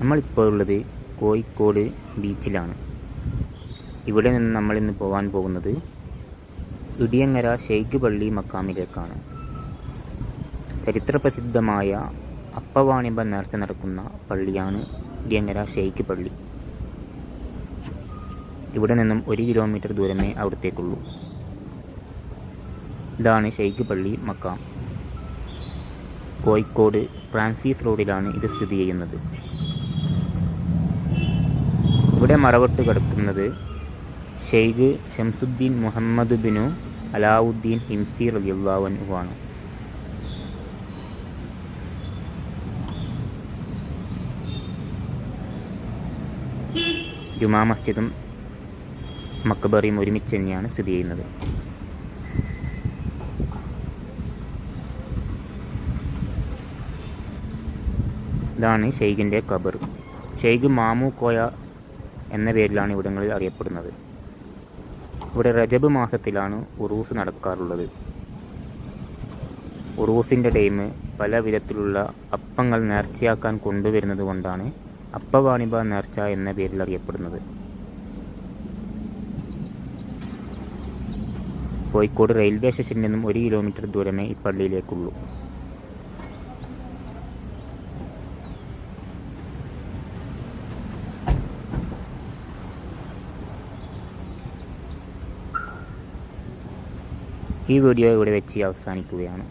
നമ്മളിപ്പോൾ ഉള്ളത് കോഴിക്കോട് ബീച്ചിലാണ്. ഇവിടെ നിന്ന് നമ്മൾ ഇന്ന് പോകാൻ പോകുന്നത് ഇടിയങ്ങര ഷെയ്ഖ് പള്ളി മക്കാമിലേക്കാണ്. ചരിത്രപ്രസിദ്ധമായ അപ്പവാണിമ്പ നേർച്ച നടക്കുന്ന പള്ളിയാണ് ഇടിയങ്ങര ഷെയ്ഖ് പള്ളി. ഇവിടെ നിന്നും ഒരു കിലോമീറ്റർ ദൂരമേ അവിടത്തേക്കുള്ളൂ. ഇതാണ് ഷെയ്ഖ് പള്ളി മക്കാം. കോഴിക്കോട് ഫ്രാൻസിസ് റോഡിലാണ് ഇത് സ്ഥിതി ചെയ്യുന്നത്. ഇവിടെ മറവിട്ട് കിടക്കുന്നത് ഷെയ്ഖ് ഷംസുദ്ദീൻ മുഹമ്മദ് ബിനു അലാവുദ്ദീൻ ഹിംസി ആണ്. ജുമാ മസ്ജിദും മക്കബറിയും ഒരുമിച്ച് തന്നെയാണ് സ്ഥിതി ചെയ്യുന്നത്. ഇതാണ് ഷെയ്ഖിന്റെ ഖബർ. ഷെയ്ഖ് മാമു കോയ എന്ന പേരിലാണ് ഇവിടങ്ങളിൽ അറിയപ്പെടുന്നത്. ഇവിടെ റജബ് മാസത്തിലാണ് ഉറൂസ് നടക്കാറുള്ളത്. ഉറൂസിന്റെ ടൈം പല വിധത്തിലുള്ള അപ്പങ്ങൾ നേർച്ചയാക്കാൻ കൊണ്ടുവരുന്നത് കൊണ്ടാണ് അപ്പവാണിബ നേർച്ച എന്ന പേരിൽ അറിയപ്പെടുന്നത്. കോഴിക്കോട് റെയിൽവേ സ്റ്റേഷനിൽ നിന്നും ഒരു കിലോമീറ്റർ ദൂരമേ ഈ പള്ളിയിലേക്കുള്ളൂ ഈ വീഡിയോ ഇവിടെ വെച്ച് അവസാനിക്കുകയാണ്.